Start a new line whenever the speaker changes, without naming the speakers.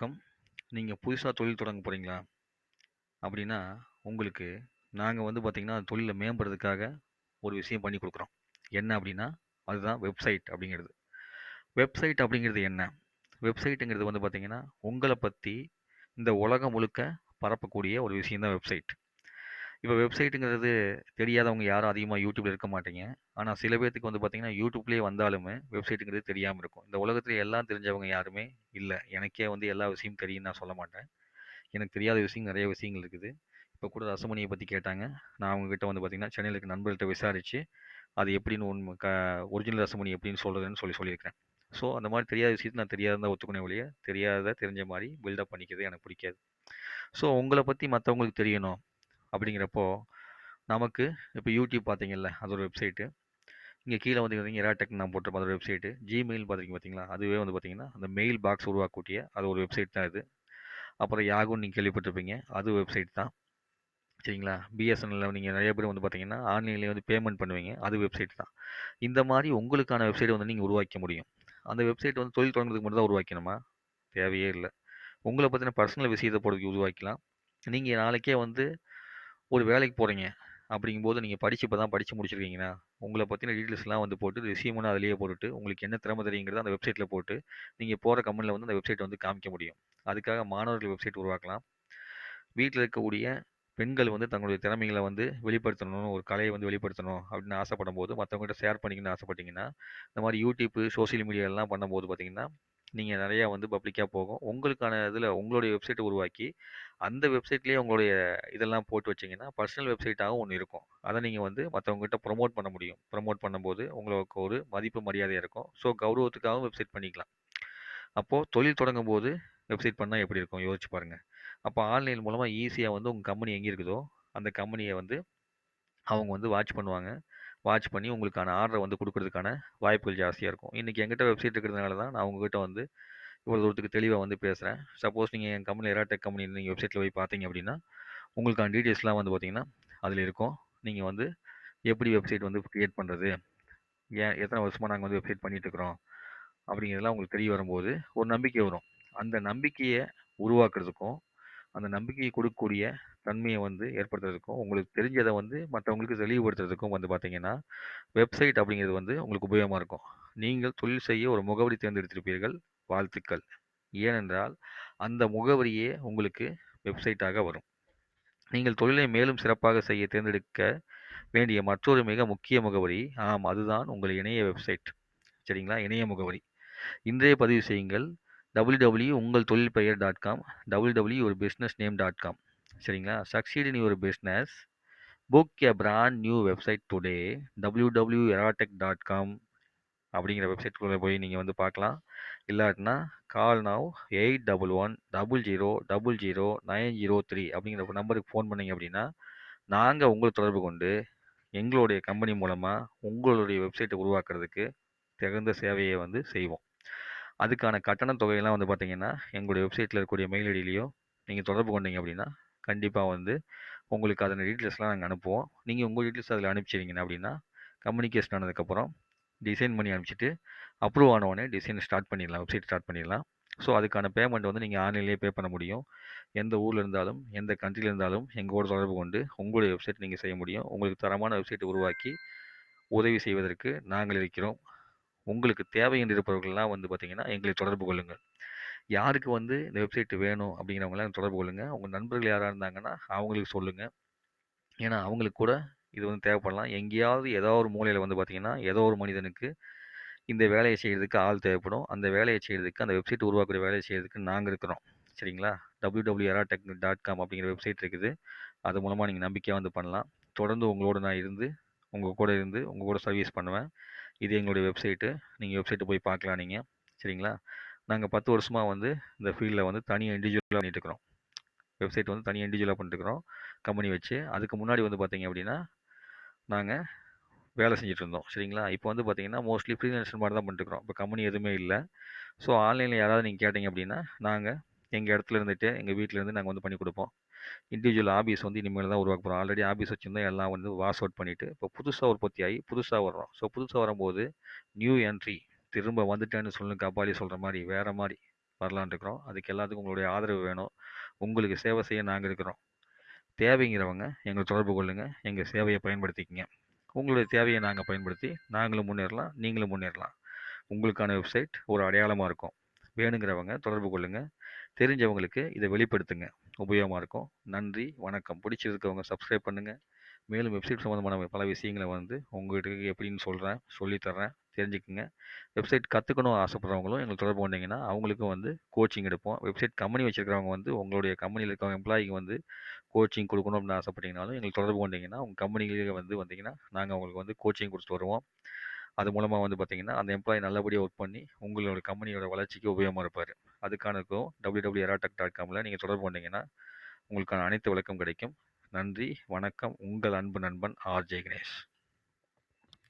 வணக்கம். நீங்கள் புதுசாக தொழில் தொடங்க போகிறீங்களா அப்படின்னா, உங்களுக்கு நாங்கள் வந்து பார்த்திங்கன்னா தொழிலை மேம்படுறதுக்காக ஒரு விஷயம் பண்ணி கொடுக்குறோம் என்ன அப்படின்னா, அதுதான் வெப்சைட் அப்படிங்கிறது. வெப்சைட் அப்படிங்கிறது என்ன? வெப்சைட்டுங்கிறது வந்து பார்த்திங்கன்னா உங்களை பற்றி இந்த உலகம் முழுக்க பரப்பக்கூடிய ஒரு விஷயந்தான் வெப்சைட். இப்போ வெப்சைட்டுங்கிறது தெரியாதவங்க யாரும் அதிகமாக யூடியூப்ல இருக்க மாட்டீங்க. ஆனா சில பேத்துக்கு வந்து பார்த்தீங்கன்னா, யூடியூப்லேயே வந்தாலுமே வெப்சைட்டுங்கிறது தெரியாம இருக்கும். இந்த உலகத்தில எல்லாம் தெரிஞ்சவங்க யாருமே இல்ல. எனக்கே வந்து எல்லா விஷயமும் தெரியும்னு நான் சொல்ல மாட்டேன். எனக்கு தெரியாத விஷயம் நெறைய விஷயங்கள் இருக்குது. இப்போ கூட ரசமணிய பத்தி கேட்டாங்க. நான் அவங்ககிட்ட வந்து பார்த்தீங்கன்னா, சென்னையில இருக்க நண்பர்கள்ட்ட விசாரிச்சு, அது எப்படின்னு உண்ம க ஒரிஜினல் ரசமணி எப்படின்னு சொல்றதுன்னு சொல்லி சொல்லியிருக்கிறேன். ஸோ அந்த மாரி தெரியாத விஷயத்த நான் தெரியாதுன்னு தான் ஒத்துக்கணும் ஒழிய, தெரியாதத தெரிஞ்ச மாரி பில்டப் பண்ணிக்கிறது எனக்கு பிடிக்காது. ஸோ உங்கள பத்தி மத்தவங்களுக்கு தெரியணும் அப்படிங்கிறப்போ, நமக்கு இப்போ யூடியூப் பார்த்தீங்கல்ல, அது ஒரு வெப்சைட்டு. இங்கே கீழே வந்து பார்த்தீங்கன்னா, எராடெக்ன்னு நான் போட்டிருப்பேன். அது ஒரு வெப்சைட்டு. ஜிமெயில் பார்த்துருக்கீங்க பார்த்தீங்களா? அதுவே வந்து பார்த்தீங்கன்னா, அந்த மெயில் பாக்ஸ் உருவாக்கக்கூடிய அது ஒரு வெப்சைட் தான் இது. அப்புறம் Yahooன்னு நீங்கள் கேள்விப்பட்டிருப்பீங்க. அது வெப்சைட் தான். சரிங்களா? பிஎஸ்என்எல்லில் நீங்கள் நிறைய பேர் வந்து பார்த்தீங்கன்னா, ஆன்லைன்லேயே வந்து பேமெண்ட் பண்ணுவீங்க. அது வெப்சைட் தான். இந்த மாதிரி உங்களுக்கான வெப்சைட் வந்து நீங்கள் உருவாக்க முடியும். அந்த வெப்சைட் வந்து தொழில் தொடங்குறதுக்கு மட்டும் தான் உருவாக்கணுமா? தேவையே இல்லை உங்களை பற்றின பர்சனல் விஷயத்தை போடுறதுக்கு உருவாக்கலாம். நீங்கள் நாளைக்கே வந்து ஒரு வேலைக்கு போகிறீங்க அப்படிங்கும்போது நீங்கள் படிச்சு இப்போ தான் படித்து முடிச்சிருக்கீங்கன்னா, உங்களை பற்றின டீட்டெயில்ஸ்லாம் வந்து போட்டு ரெஸ்யூம்னு அதிலேயே போட்டுட்டு, உங்களுக்கு என்ன திறமை தெரியுங்கிறத அந்த வெப்சைட்டில் போட்டு, நீங்கள் போகிற கம்பெனியில் வந்து அந்த வெப்சைட் வந்து காமிக்க முடியும். அதுக்காக மாணவர்கள் வெப்சைட் உருவாக்கலாம். வீட்டில் இருக்கக்கூடிய பெண்கள் வந்து தங்களுடைய திறமைகளை வந்து வெளிப்படுத்தணும், ஒரு கலையை வந்து வெளிப்படுத்தணும் அப்படின்னு ஆசைப்படும் போது மற்றவங்ககிட்ட ஷேர் பண்ணிக்கணும்னு ஆசைப்பட்டீங்கன்னா, இந்த மாதிரி யூடியூப்பு சோசியல் மீடியாலாம் பண்ணும்போது பார்த்தீங்கன்னா, நீங்கள் நிறையா வந்து பப்ளிக்காக போகும். உங்களுக்கான இதில் உங்களுடைய வெப்சைட்டை உருவாக்கி, அந்த வெப்சைட்லேயே உங்களுடைய இதெல்லாம் போட்டு வச்சிங்கன்னா பர்சனல் வெப்சைட்டாகவும் ஒன்று இருக்கும். அதை நீங்கள் வந்து மற்றவங்ககிட்ட ப்ரொமோட் பண்ண முடியும். ப்ரமோட் பண்ணும்போது உங்களுக்கு ஒரு மதிப்பு, மரியாதை இருக்கும். ஸோ கௌரவத்துக்காகவும் வெப்சைட் பண்ணிக்கலாம். அப்போது தொழில் தொடங்கும்போது வெப்சைட் பண்ணால் எப்படி இருக்கும்? யோசிச்சு பாருங்கள் அப்போ ஆன்லைன் மூலமாக ஈஸியாக வந்து உங்கள் கம்பெனி எங்கே இருக்குதோ, அந்த கம்பெனியை வந்து அவங்க வந்து வாட்ச் பண்ணுவாங்க. வாட்ச் பண்ணி உங்களுக்கான ஆர்டரை வந்து கொடுக்கறதுக்கான வாய்ப்புகள் ஜாஸ்தியாக இருக்கும். இன்றைக்கி எங்கிட்ட வெப்சைட் இருக்கிறதுனால தான் நான் உங்ககிட்ட வந்து இவ்வளோ தூரத்துக்கு தெளிவாக வந்து பேசுகிறேன் சப்போஸ் நீங்கள் என் கம்பெனி எராடெக் கம்பெனி நீங்கள் வெப்சைட்டில் போய் பார்த்தீங்க அப்படின்னா, உங்களுக்கான டீட்டெயில்ஸ்லாம் வந்து பார்த்தீங்கன்னா, அதில் இருக்கும். நீங்கள் வந்து எப்படி வெப்சைட் வந்து கிரியேட் பண்ணுறது ஏன் எத்தனை வருஷமாக நாங்கள் வந்து வெப்சைட் பண்ணிகிட்ருக்குறோம் அப்படிங்கிறதெல்லாம் உங்களுக்கு தெரிய வரும்போது, ஒரு நம்பிக்கை வரும். அந்த நம்பிக்கையை உருவாக்குறதுக்கும், அந்த நம்பிக்கையை கொடுக்கக்கூடிய தன்மையை வந்து ஏற்படுத்துறதுக்கும், உங்களுக்கு தெரிஞ்சதை வந்து மற்றவங்களுக்கு தெளிவுபடுத்துறதுக்கும் வந்து பார்த்தீங்கன்னா, வெப்சைட் அப்படிங்கிறது வந்து உங்களுக்கு உபயோகமாக இருக்கும். நீங்கள் தொழில் செய்ய ஒரு முகவரி தேர்ந்தெடுத்திருப்பீர்கள். வாழ்த்துக்கள். ஏனென்றால், அந்த முகவரியே உங்களுக்கு வெப்சைட்டாக வரும். நீங்கள் தொழிலை மேலும் சிறப்பாக செய்ய தேர்ந்தெடுக்க வேண்டிய மற்றொரு மிக முக்கிய முகவரி, ஆம் அதுதான் உங்கள் இணைய வெப்சைட். சரிங்களா? இணைய முகவரி. இன்றைய பதிவு செய்யுங்கள். டபுள்யூ உங்கள் தொழில் பெயர் டாட் காம் டபுள்யூ ஒரு பிஸ்னஸ் நேம் டாட் காம் சரிங்களா? Succeed in your business book a brand new website today W W எராடெக் dot com அப்படிங்கிற வெப்சைட்குள்ளே போய் நீங்கள் வந்து பார்க்கலாம். இல்லாட்டினா call now eight double one double zero double zero nine zero three அப்படிங்கிற நம்பருக்கு ஃபோன் பண்ணிங்க அப்படின்னா நாங்கள் உங்களை தொடர்பு கொண்டு எங்களுடைய கம்பெனி மூலமாக உங்களுடைய வெப்சைட்டை உருவாக்குறதுக்கு தகுந்த சேவையை வந்து செய்வோம். அதுக்கான கட்டண தொகையெல்லாம் வந்து பார்த்தீங்கன்னா, எங்களுடைய வெப்சைட்டில் இருக்கக்கூடிய மெயில் ஐடியிலயோ நீங்கள் தொடர்பு கொண்டீங்க அப்படின்னா, கண்டிப்பாக வந்து உங்களுக்கு அதன் டீட்டெயில்ஸ்லாம் நாங்கள் அனுப்புவோம். நீங்கள் உங்கள் டீட்டெயில்ஸ் அதில் அனுப்பிச்சிருங்க அப்படின்னா, கம்யூனிகேஷன் ஆனதுக்கப்புறம் டிசைன் பண்ணி அனுப்பிச்சிட்டு அப்ரூவ் ஆன உடனே டிசைன் ஸ்டார்ட் பண்ணிடலாம். வெப்சைட் ஸ்டார்ட் பண்ணிடலாம். ஸோ அதுக்கான பேமெண்ட் வந்து நீங்கள் ஆன்லைன்லேயே பே பண்ண முடியும். எந்த ஊரில் இருந்தாலும், எந்த கண்ட்ரியில் இருந்தாலும் எங்களோட தொடர்பு கொண்டு உங்களுடைய வெப்சைட் நீங்கள் செய்ய முடியும். உங்களுக்கு தரமான வெப்சைட் உருவாக்கி உதவி செய்வதற்கு நாங்கள் இருக்கிறோம். உங்களுக்கு தேவை என்று இருப்பவர்கள்லாம் வந்து பார்த்தீங்கன்னா, எங்களை தொடர்பு கொள்ளுங்கள். யாருக்கு வந்து இந்த வெப்சைட் வேணும் அப்படிங்கிறவங்கலாம் தொடர்பு கொள்ளுங்கள் உங்கள் நண்பர்கள் யாராக இருந்தாங்கன்னா, அவங்களுக்கு சொல்லுங்கள் ஏன்னா, அவங்களுக்கு கூட இது வந்து தேவைப்படலாம். எங்கேயாவது ஏதோ ஒரு மூலையில் வந்து பார்த்திங்கன்னா ஏதோ ஒரு மனிதனுக்கு இந்த வேலையை செய்கிறதுக்கு ஆள் தேவைப்படும். அந்த வேலையை செய்கிறதுக்கு அந்த வெப்சைட் உருவாக்கக்கூடிய வேலையை செய்கிறதுக்கு நாங்கள் இருக்கிறோம். சரிங்களா? www.eratech.com அப்படிங்கிற வெப்சைட் இருக்குது. அது மூலமாக நீங்கள் நம்பிக்கையாக வந்து பண்ணலாம். தொடர்ந்து உங்களோட நான் இருந்து, உங்கள் கூட இருந்து, உங்கள் கூட சர்வீஸ் பண்ணுவேன். இது எங்களுடைய வெப்சைட்டு. நீங்கள் வெப்சைட்டு போய் பார்க்கலாம் நீங்கள் சரிங்களா? நாங்கள் பத்து வருஷமாக வந்து இந்த ஃபீல்டில் வந்து தனியாக இண்டிவிஜுவலாக பண்ணிட்டுருக்கிறோம் வெப்சைட் வந்து தனியாக இண்டிவிஜுவலாக பண்ணிட்டு இருக்கிறோம். கம்பெனி வச்சு. அதுக்கு முன்னாடி வந்து பார்த்தீங்க அப்படின்னா, நாங்கள் வேலை செஞ்சுட்டு இருந்தோம். சரிங்களா? இப்போ வந்து பார்த்தீங்கன்னா, மோஸ்ட்லி ஃப்ரீலான்சர் மாதிரி தான் பண்ணிட்டுருக்கோம் இப்போ கம்பெனி எதுவுமே இல்லை ஸோ ஆன்லைனில் யாராவது நீங்கள் கேட்டிங்க அப்படின்னா, நாங்கள் எங்கள் இடத்துல இருந்துட்டு, எங்கள் வீட்டில் இருந்து நாங்கள் வந்து பண்ணி கொடுப்போம். இண்டிவிஜுவல் ஆபீஸ் வந்து இனிமேல் தான் உருவாக்க போகிறோம் ஆல்ரெடி ஆபீஸ் வச்சுருந்தோம் எல்லாம் வந்து வாஷ் அவுட் பண்ணிவிட்டு இப்போ புதுசாக உற்பத்தி ஆகி, புதுசாக வர்றோம். ஸோ புதுசாக வரும்போது, நியூ என்ட்ரி திரும்ப வந்துட்டேன்னு சொல்லு கபாலி சொல்கிற மாதிரி வேறு மாதிரி வரலான் இருக்கிறோம். அதுக்கு எல்லாத்துக்கும் உங்களுடைய ஆதரவு வேணும். உங்களுக்கு சேவை செய்ய நாங்கள் இருக்கிறோம். தேவைங்கிறவங்க எங்களை தொடர்பு கொள்ளுங்கள் எங்கள் சேவையை பயன்படுத்திக்கங்க. உங்களுடைய தேவையை நாங்கள் பயன்படுத்தி நாங்களும் முன்னேறலாம் நீங்களும் முன்னேறலாம். உங்களுக்கான வெப்சைட் ஒரு அடையாளமாக இருக்கும். வேணுங்கிறவங்க தொடர்பு கொள்ளுங்கள் தெரிஞ்சவங்களுக்கு இதை வெளிப்படுத்துங்க. உபயோகமாக இருக்கும். நன்றி வணக்கம். பிடிச்சிருக்கவங்க சப்ஸ்கிரைப் பண்ணுங்கள் மேலும் வெப்சைட் சம்மந்தமான பல விஷயங்களை வந்து உங்கள்கிட்ட எப்படின்னு சொல்கிறேன் சொல்லித்தரேன் தெரிஞ்சுக்குங்க. வெப்சைட் கற்றுக்கணும் ஆசைப்படுறவங்களும் எங்களுக்கு தொடர்பு கொண்டீங்கன்னா அவங்களுக்கும் வந்து கோச்சிங் எடுப்போம். வெப்சைட் கம்பெனி வச்சுருக்கிறவங்க வந்து உங்களுடைய கம்பெனியில் இருக்கிற எம்ப்ளாயிக்கு வந்து கோச்சிங் கொடுக்கணும் அப்படின்னு ஆசைப்பட்டீங்கனாலும் எங்களுக்கு தொடர்பு கொண்டீங்கன்னா உங்கள் கம்பெனிலேயே வந்து வந்தீங்கன்னா நாங்கள் அவங்களுக்கு வந்து கோச்சிங் கொடுத்துட்டு வருவோம். அது மூலமாக வந்து பார்த்தீங்கன்னா அந்த எம்ப்ளாயி நல்லபடியாக ஒர்க் பண்ணி உங்களோட கம்பெனியோட வளர்ச்சிக்கு உபயோகமாக இருப்பார். அதுக்கான இருக்கும் டபிள்யூ டபிள்யூ எராடெக் டாட் காமில் நீங்கள் தொடர்பு பண்ணிங்கன்னா உங்களுக்கான அனைத்து விளக்கம் கிடைக்கும். நன்றி வணக்கம். உங்கள் அன்பு நண்பன் ஆர்ஜே கணேஷ்